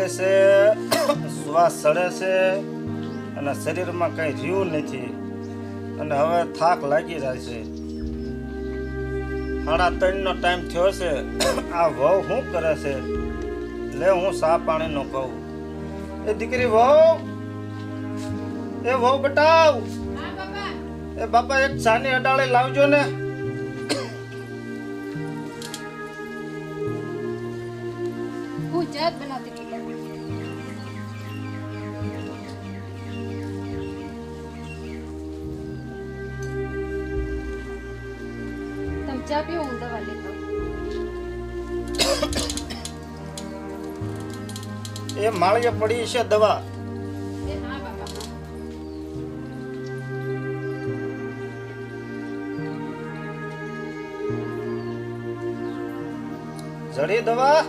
લાગે છે શ્વાસ સડે છે અને શરીરમાં કંઈ રહ્યું નથી. અને હવે થાક લાગી જાય છે. સાડા ત્રણનો ટાઈમ થયો છે. આ વહુ શું કરે છે? લે હું સા પાણીનો કહું. એ દીકરી વહુ એ વહુ બટાવ એ બાપા એક સાની અડાળે લાવજો ને. તમે ચા પીવો હું દવા લેતો એ માળીએ પડી છે દવા હા હા. જડી દવા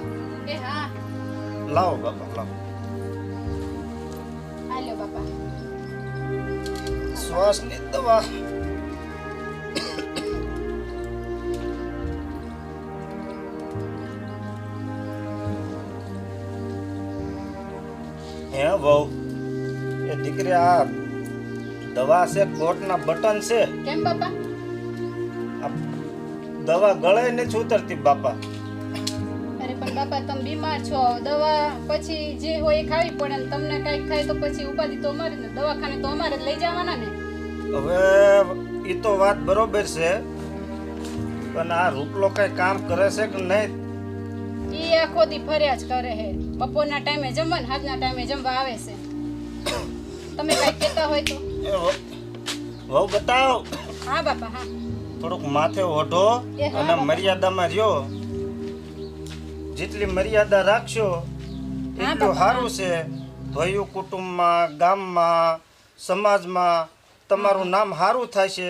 એ હા લાવો બાપા લાવો હાલ્યો બાપા શ્વાસની દવા વહુ. એ દીકરી આ દવા છે કોટના બટન છે. કેમ બાપા? દવા ગળે ને ઉતરતી બાપા. અરે પણ બાપા તમે બીમાર છો. દવા પછી જે હોય એ ખાવી પડે ને તમને કાંઈક થાય તો પછી ઉપાધિ તો અમારે ને. દવાખાને તો અમારે જ લઈ જવાના ને. હવે એ તો વાત બરોબર છે પણ આ રૂપલો કઈ કામ કરે છે કે નહીં? ઈ આખો દી ફર્યા જ કરે હે. બપોરના ટાઈમે જમવા ને હાજના ટાઈમે જમવા આવે છે. તમે કઈ કહેતા હોય તો. એ વહુ બતાવ બતાવો. હા બાપા હા. થોડુંક માથે ઓઢો અને મર્યાદામાં રહ્યો. જેટલી મર્યાદા રાખશો એટલું સારું છે. ભયું કુટુંબમાં ગામમાં સમાજમાં તમારું નામ સારું થશે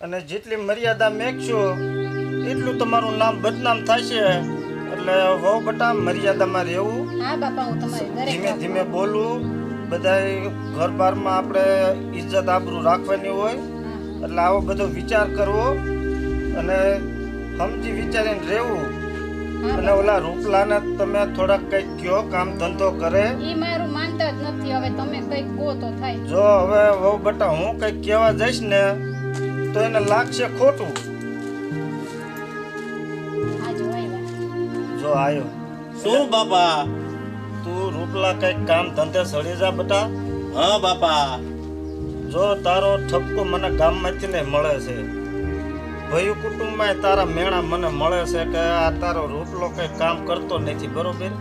અને જેટલી મર્યાદા મેકશો એટલું તમારું નામ બદનામ થશે એટલે વહુ બટા મર્યાદામાં રહેવું. હા બાપા હું તમારી દરેક ધીમે ધીમે બોલવું. બધાય ઘર બારમાં આપણે ઇજ્જત આબરૂ રાખવાની હોય. એટલે આવો બધો વિચાર કરવો અને સમજી વિચારીને રહેવું. અને ઓલા રૂપલાને તમે થોડાક કંઈક કયો કામ ધંધો કરે. ઈ મારું માનતા જ નથી. હવે તમે કંઈક કહો તો થાય. જો હવે હો બટા હું કંઈક કહેવા જઈશ ને તો એને લાગશે ખોટું. આવ્યા શું બાપા? તું રૂપલા કંઈક કામ ધંધે સળી જા બટા. હા બાપા. જો તારો ઠપકો મને ગામમાંથી ને મળે છે. ભયું કુટુંબમાં તારા મેણા મને મળે છે કે આ તારો રૂપલો કંઈ કામ કરતો નથી બરોબર?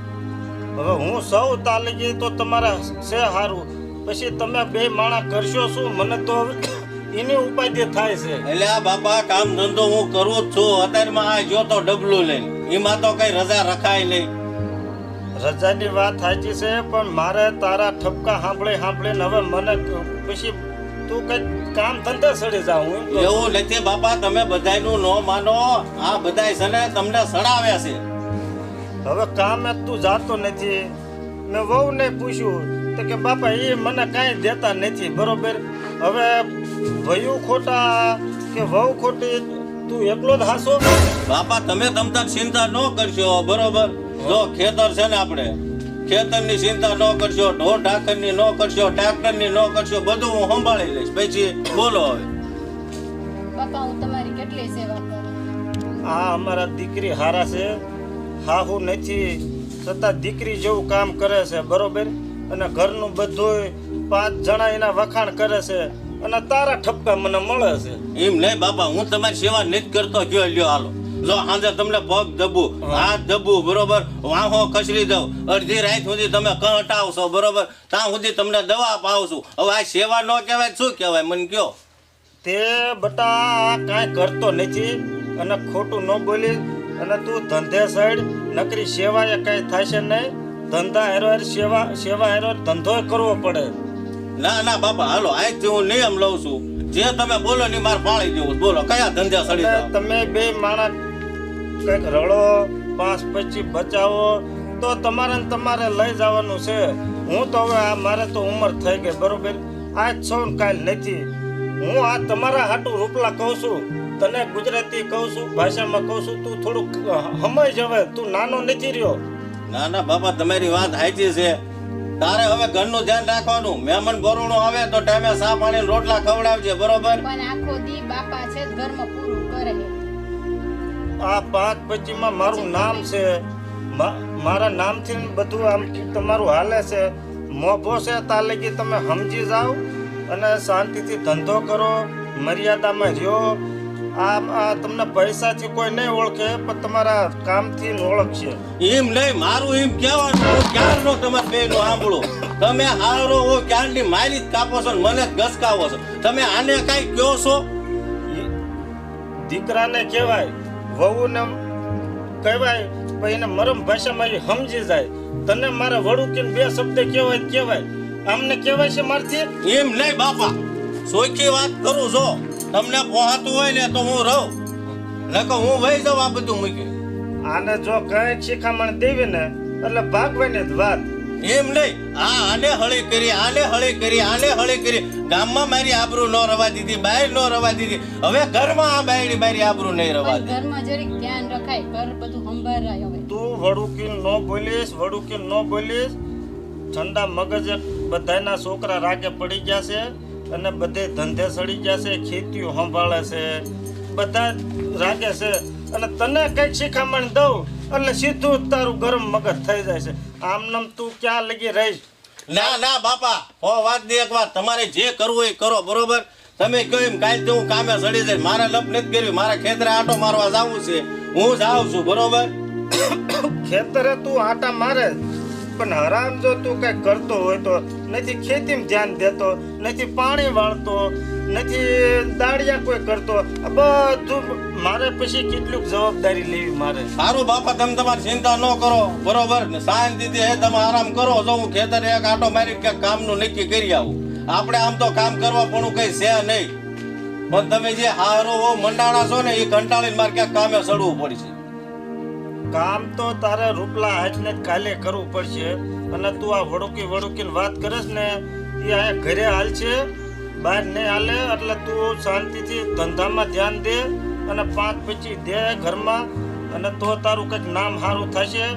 હવે હું સૌ તાલી ગઈ તો તમારા છે સારું પછી તમે બે માણા કરશો શું? મને તો હવે એની ઉપાધિ થાય છે. એટલે આ બાપા કામ ધંધો હું કરું જ છું. અત્યારમાં આ જો તો ડબલું લઈને એમાં તો કઈ રજા રખાય નહીં. રજાની વાત સાચી છે પણ મારે તારા ઠપકા સાંભળી સાંભળીને હવે મને પછી તું કઈ કામ ધંધે સડી જા હું એવું નથી બાપા તમે બધાયનું ન માનો. આ બધાય સને તમને સડાવ્યા છે. હવે કામે તું જાતો નથી. મેં વહુને પૂછ્યું તો કે બાપા એ મને કાંઈ દેતા નથી બરોબર? હવે ભયું ખોટા કે વહુ ખોટી તું એકલો જ હાસો? બાપા તમે તમતા ચિંતા ન કરશો બરોબર? જો ખેતર છે ને આપણે ખેતરની ચિંતા ન કરશો ઢોર ઢાકરની ન કરશો ટ્રેક્ટરની ન કરશો બધું હું સંભાળી લઈશ. પછી બોલો હવે. બાપા હું તમારી કેટલી સેવા કરું? આ અમારા દીકરી હારા છે. હાહુ નથી. છતાં દીકરી જેવું કામ કરે છે બરોબર? અને ઘરનું બધું પાંચ જણા એના વખાણ કરે છે અને તારા ઠપકા મને મળે છે. એમ નહીં બાપા હું તમારી સેવા નથી કરતો. કયો લ્યો હાલો. જો સાંજે તમને પગ દબું હાથ દબું બરોબર? વાહો ખસરી દઉં. અડધી રાત સુધી તમે કંટાવશો બરોબર? ત્યાં સુધી તમને દવા પાવશું. હવે આ સેવા ન કહેવાય શું કહેવાય? મને કયો તે બટા કાંઈ કરતો નથી અને ખોટું ન બોલી અને તું ધંધે સાઈડ નકરી સેવા એ કાંઈ થશે નહીં. ધંધા હેરો હેર સેવા સેવા હેરો ધંધો કરવો પડે. ના ના બાપા હાલો આજથી હું નિયમ લઉં છું. જે તમે બોલો ને માર પાળી દેવું બોલો કયા ધંધા સડી તમે બે માણસ કંઈક રડો પાંચ પછી બચાવો તો તમારે ને તમારે લઈ જવાનું છે. હું તો હવે આ મારે તો ઉંમર થઈ ગઈ બરોબર? આજ છો કાલ નથી. હું આ તમારા હાટું રૂપલા કહું છું તને ગુજરાતી કહું છું ભાષામાં કહું છું તું થોડુંક સમય જવે તું નાનો નથી રહ્યો. ના ના બાપા તમારી વાત સાચી છે. તારે હવે ઘરનું ધ્યાન રાખવાનું. મહેમાન બોરણું આવે તો ટાઈમે સા પાણી રોટલા ખવડાવજે બરોબર? પણ આખો દી બાપા છે ઘરમાં પૂરું કરે આ પાંચ પચીમાં મારું નામ છે. મારા નામથી બધું આમ તમારું હાલે છે. મોભો છે ત્યાં કે તમે સમજી જાઓ અને શાંતિથી ધંધો કરો મર્યાદામાં રહ્યો આ આ તમને પૈસાથી કોઈ નહીં ઓળખે પણ તમારા કામથી ઓળખશે. એમ નહીં મારું એમ કહેવાનું ક્યારનો તમારે બેનું સાંભળું? તમે હારો હો ક્યારની મારી જ કાપો છો ને મને જ ઘસકાવો છો? તમે આને કાંઈ કહો છો? દીકરાને કહેવાય વહુને કહેવાય પણ એને મરમ ભાષામાં સમજી જાય. તને મારે વડું કે બે શબ્દ કહેવાય કહેવાય. આમને કહેવાય છે મારથી? એમ નહીં બાપા. સોખી વાત કરું છો. તમને પોહાતું હોય ને તો હું રહું. નકર હું વહી જાઉં આ બધું મૂકી આને જો કઈ શિખામણ દેવી ને એટલે ભાગવાની જ વાત. એમ નહીં. આ આને હળી કરી આને હળી કરી આને હળી કરી. ગામમાં મારી આબરૂ ન રવા દીધી બહાર ન રવા દીધી. હવે ઘરમાં આ બાયડી મારી આબરૂ નહીં રવા દીધી ઘરમાં જરીક ધ્યાન રખાય ઘર બધું સંભાળાય હવે. તું વડુકી ન બોલીશ વડુકી ન બોલીશ. ઠંડા મગજ બધાના છોકરા રાગે પડી ગયા છે. અને બધે ધંધે સડી છે ખેતીઓ સંભાળે છે બધા રાગે છે. અને તને કંઈક શિખામણ દઉં એટલે સીધું તારું ગરમ મગજ થઈ જાય છે. આમ નામ તું ક્યાં લગી રહીશ? ના ના બાપા હો વાતની એક વાત. તમારે જે કરવું એ કરો બરોબર? તમે કહો એમ કાલ હું કામે સડી જાય મારે લપ નથી કરવી મારે ખેતરે આટો મારવા જાવું છે. હું જાઉં છું બરોબર? ખેતરે તું આટા મારે. પણ હરામ જો તું કઈ કરતો હોય તો નથી ખેતીમાં ધ્યાન દેતો નથી પાણી વાળતો નથી દાળિયા કોઈ કરતો. બધું મારે પછી કેટલુંક જવાબદારી લેવી મારે. સારું બાપા તમે તમારી ચિંતા ન કરો બરોબર? ને શાંતિથી હે તમે આરામ કરો જો હું ખેતરે એક આટો મારી કે કામનું નક્કી કરી આવું. આપણે આમ તો કામ કરવા પણ કઈ છે નહીં. પણ તમે જે હારો હો મંડાણા છો ને એ કંટાળીને મારે ક્યાંક કામે સડવું પડશે. કામ તો તારે રૂપલા હાથને કાલે કરવું પડશે. અને તું આ વડુકી વડુકી વાત કરસ ને એ આ ઘરે હાલ છે બહાર નહીં હાલે એટલે તું શાંતિથી ધંધામાં ધ્યાન દે અને પાંચ પછી દે ઘરમાં અને તો તારું કંઈક નામ સારું થશે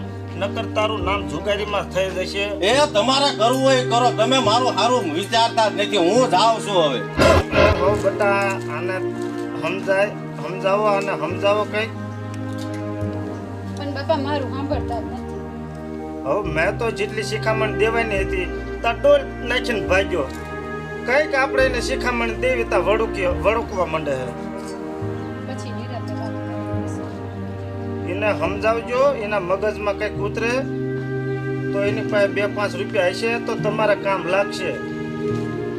નકર તારું નામ જુગારીમાં થઈ જશે. એ તમારે કરવું હોય કરો તમે મારું સારું વિચારતા જ નથી હું જાઉં છું હવે. બહુ બધા આને સમજાય સમજાવો અને સમજાવો કંઈક. પણ બાપા મારું સાંભળતા હવે મેં તો જેટલી શિખામણ દેવાની હતી તા ડોલ નાખીને ભાગ્યો. કંઈક આપણે એને શિખામણ દેવી તા વડુક્યો વડુકવા માંડે છે. એને સમજાવજો એના મગજમાં કંઈક ઉતરે તો એની પાસે બે પાંચ રૂપિયા હશે તો તમારા કામ લાગશે.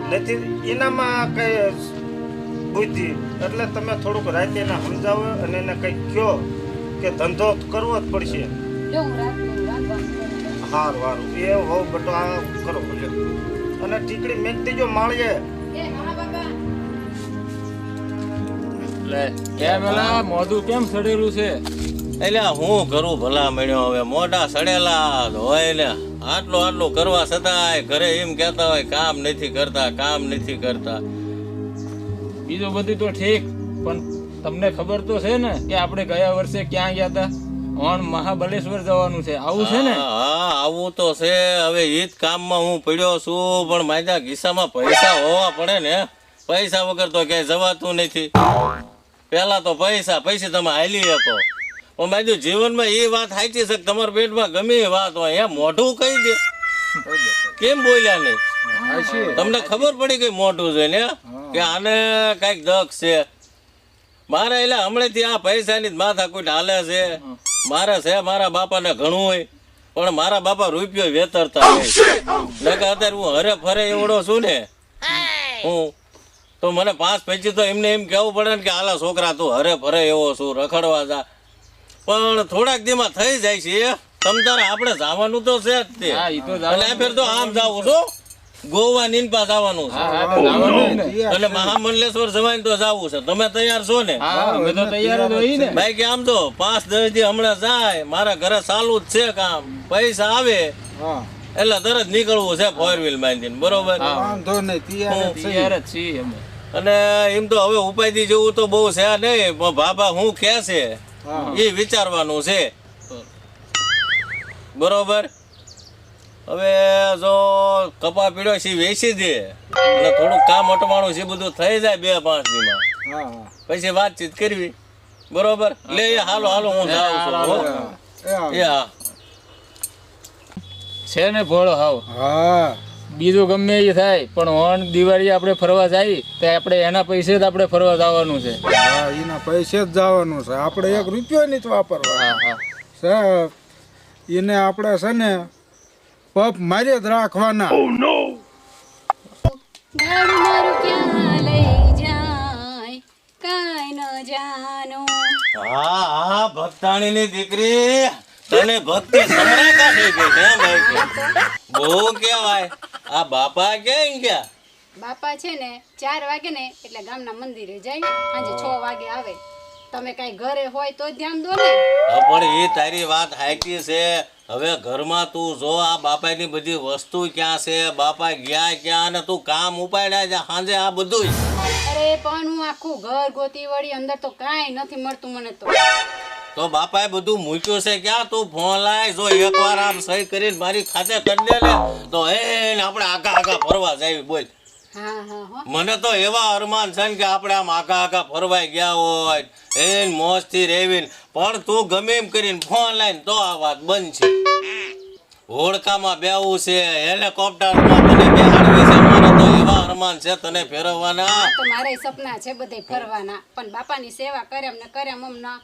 નથી એનામાં કઈ બુદ્ધિ. એટલે તમે થોડુંક રાતે એને સમજાવો અને એને કંઈક કહો કે ધંધો કરવો જ પડશે. હારું હાર એ હો બટો આ કરો લ્યો અને ટીકડી મેક દેજો માળીએ. એ હા બાપા. લે કેમ એલા મોઢું કેમ સડેલું છે? એટલે હું કરું ભલા મળ્યો હવે મોઢા સડેલા હોય ને આટલું આટલું કરવા છતાંય ઘરે એમ કહેતા હોય કામ નથી કરતા કામ નથી કરતા. બીજું બધું તો ઠીક પણ તમને ખબર તો છે ને કે આપણે ગયા વર્ષે ક્યાં ગયા હતા? ઓણ મહાબલેશ્વર જવાનું છે. આવું છે ને? હા આવું તો છે. હવે ઈ જ કામમાં હું પડ્યો છું પણ મારા ખિસ્સામાં પૈસા હોવા પડે ને. પૈસા વગર તો ક્યાંય જવાતું નથી. પહેલા તો પૈસા પૈસા તમે હાલી શકો. પણ મારી જીવનમાં એ વાત હાચી છે કે તમારા પેટમાં ગમે એ વાત હોય એ મોઢું કહી દે. કેમ બોલ્યા નહીં? તમને ખબર પડી ગઈ મોઢું જોઈને? ને કે આને કંઈક દક્ષ છે. મારે એટલે હમણાંથી આ પૈસાની માથા કોઈ હાલે છે. મારે છે મારા બાપાને ઘણું હોય પણ મારા બાપા રૂપિયો વેતરતા હોય. અત્યારે હું હરે ફરે એવડો છું ને. હું તો મને પાંચ પૈસી તો એમને એમ કહેવું પડે ને કે આલા છોકરા તું હરે ફરે એવો છું રખડવા જા. પણ થોડાક દીમાં થઈ જાય છે. તમ તારે આપણે જવાનું તો છે જ તે. ફેર તો આમ જાવું છું. ગોવા નીનપા આવવાનું છે. ને. એટલે મહામંડલેશ્વર જવાય તો જવું છે. તમે તૈયાર છો ને? તો તૈયાર ને. ભાઈ કે આમ તો પાંચ દસ દી હમણાં જાય મારા ઘરે ચાલુ જ છે કામ. પૈસા આવે એટલે તરત નીકળવું છે ફોર વ્હીલ બાંધીને. બરોબર? અને એમ તો હવે ઉપાધિ જેવું તો બહુ છે નહીં પણ બાબા હું કે છે? એ વિચારવાનું છે. બરોબર? હવે જો કપા પીડ્યો છે વેચી દે. અને થોડું કામ અટવાણું છે બધું થઈ જાય બે પાંચ દીમાં પછી વાતચીત કરવી. બરોબર? લે હાલો હાલો હું જાઉં છું. એ હા. છે ને ભોળો હાવ. હા. બીજું ગમે એ થાય પણ ઓણ દિવાળી આપણે ફરવા જાય તો આપણે એના પૈસે જ આપણે ફરવા જવાનું છે. હા એના પૈસે જ જવાનું છે. આપણે એક રૂપિયો નહીં વાપરવા એને આપણે છે ને પપ મારે જ રાખવાના. ગાડું મારું ક્યાં લઈ જાય? કાંઈ ન જાનું હા હા ભક્તાણીની દીકરી. તને ભક્તિ સમરા કાઢી ગઈ છે ભાઈ? કે. બહુ કેવાય આ બાપા ક્યાં ગયા? બાપા છે ને ચાર વાગે ને એટલે ગામના મંદિરે જાય. સાંજે છ વાગે આવે. તમે કાંઈ ઘરે હોય તો ધ્યાન દો ને. હા, પણ એ તારી વાત હાચી છે. હવે ઘરમાં તું જો આ બાપાની બધી વસ્તુ ક્યાં છે બાપા ગયા ક્યાં ને તું કામ ઉપાડ્યા છે સાંજે આ બધું અરે પણ હું આખું ઘર ગોતી વળી અંદર તો કાંઈ નથી મળતું મને તો. તો બાપાએ બધું મૂક્યું છે ક્યાં? તું ફોન લાય જો એકવાર આમ સહી કરીને મારી ખાતે કરી દે ને તો એ આપણે આઘા આઘા ફરવા જાય બોલ. મને તો એવા અરમાન છે કે આપણે આમ આઘા આઘા ફરવાઈ ગયા હોય એ મોજથી રેવીને પણ તું ગમે એમ કરીને ફોન લાઈને તો આ વાત બંધ છે હોડકામાં બેવું છે. હેલિકોપ્ટરમાં તને બેહાડવી છે. મને તો એવા અરમાન છે તને ફેરવવાના. તો મારે સપના છે બધે ફરવાના. પણ બાપાની સેવા કરે ને કરે હમણાં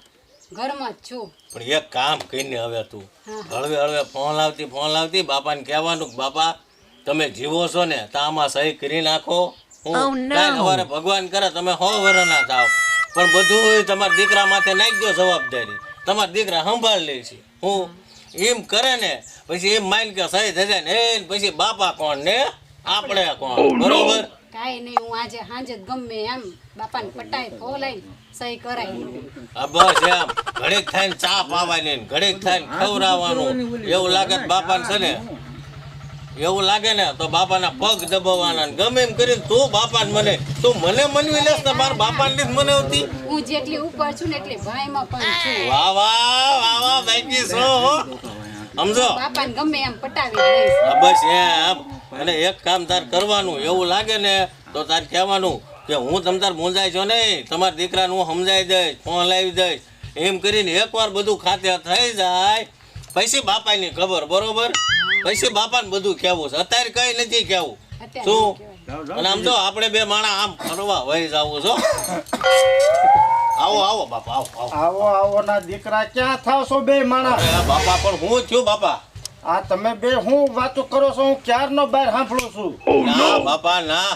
ઘરમાં જ છું. પણ એક કામ કરીને હવે તું. હળવે હળવે ફોન લાવતી ફોન લાવતી બાપાને કહેવાનું કે બાપા તમે જીવો છો ને તો આમાં સહી કરી નાખો. સવારે ભગવાન કરે તમે હો વરના થાવ. પણ બધું તમારા દીકરા માથે નાખી દો જવાબદારી. તમારા દીકરા સંભાળ લે છે. હું. એમ કરે ને પછી એમ માન કે સહી થઈ જાય ને એ પછી બાપા કોણ ને? આપણે કોણ? બરોબર? કાંઈ નહીં હું આજે સાંજે ગમે એમ. બાપાને પટાઈ ફોલાઈ સહી કરાય. આ બસ એમ. ઘડીક થઈને ચા પાવાની ને ઘડીક થઈને ખવડાવવાનું. એવું લાગે તો બાપાને છે ને? એવું લાગે ને તો બાપાના પગ દબાવવાના ને ગમે એમ કરીને તું બાપાને મને તું મને મનવી લેસ ને મારા બાપાને નથી મને હતી હું જેટલી ઉપર છું ને એટલી ભાઈમાં પણ છું. વાહ વાહ વાહ વાહ છો હો. સમજો? બાપાને ગમે એમ પટાવી દઈશ. બસ એમ અને એક કામ તાર કરવાનું એવું લાગે ને તો તાર કહેવાનું કે હું તમ તાર મૂંઝાય છો નહીં તમારા દીકરાને હું સમજાવી દઈશ ફોન લાવી દઈશ. એમ કરીને એકવાર બધું ખાતે થઈ જાય. પછી બાપાની ખબર બરોબર? પછી બાપાને બધું કહેવું છે. અત્યારે કઈ નથી કહેવું. શું? અને આમ જો આપણે બે માણા આમ ફરવા વહી જવું છો. આવો આવો બાપા આવો આવો. આવો ના દીકરા ક્યાં થાવ છો બે માણસ? બાપા પણ હું થયું બાપા. આ તમે બે હું વાતો કરો છો હું ક્યારનો બહાર સાંભળું છું? ના બાપા ના.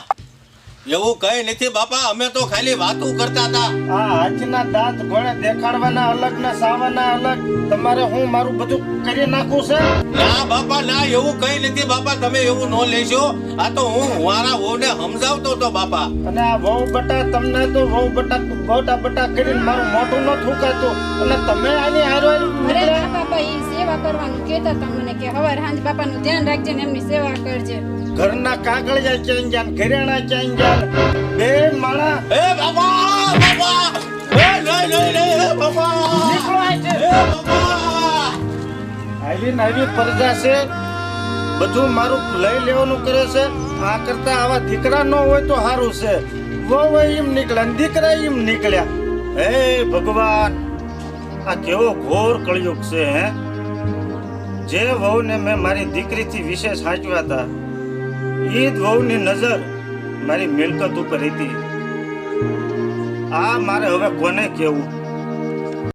એવું કઈ નથી બાપા અમે તો ખાલી વાતો કરતા હતા. આ હાથના દાંત ઘોડે દેખાડવાના અલગ ને સાવાના અલગ. તમારે હું મારું બધું કરી નાખું છે? ના બાપા ના એવું કઈ નથી બાપા તમે એવું ન લેશો. આ તો હું મારા વહુને સમજાવતો હતો બાપા. અને આ વહુ બટા તમને તો વહુ બટા બોટા બટા કરીને મારું મોઢું ન થૂકાતું. અને તમે આની હારો અરે ના બાપા એ સેવા કરવાનું કહેતા તમને કે હવાર હાંજ બાપાનું ધ્યાન રાખજે ને એમની સેવા કરજે. ઘરના કાગળિયા ને ઘરેણા ગયા બે માણા એ બાબા બાબા એ નહીં નહીં નહીં બાબા. બાપા એ બાપા આવી આવી છે. બધું મારું લઈ લેવાનું કરે છે. આ કરતા આવા દીકરા ન હોય તો સારું છે. વો એમ નીકળ્યા દીકરા એમ નીકળ્યા. હે ભગવાન આ કેવો ઘોર કળિયુગ છે હે? જે વહુને મેં મારી દીકરીથી વિશેષ સાચવ્યા હતા. એ જ નજર મારી મિલકત ઉપર હતી. આ મારે હવે કોને કહેવું?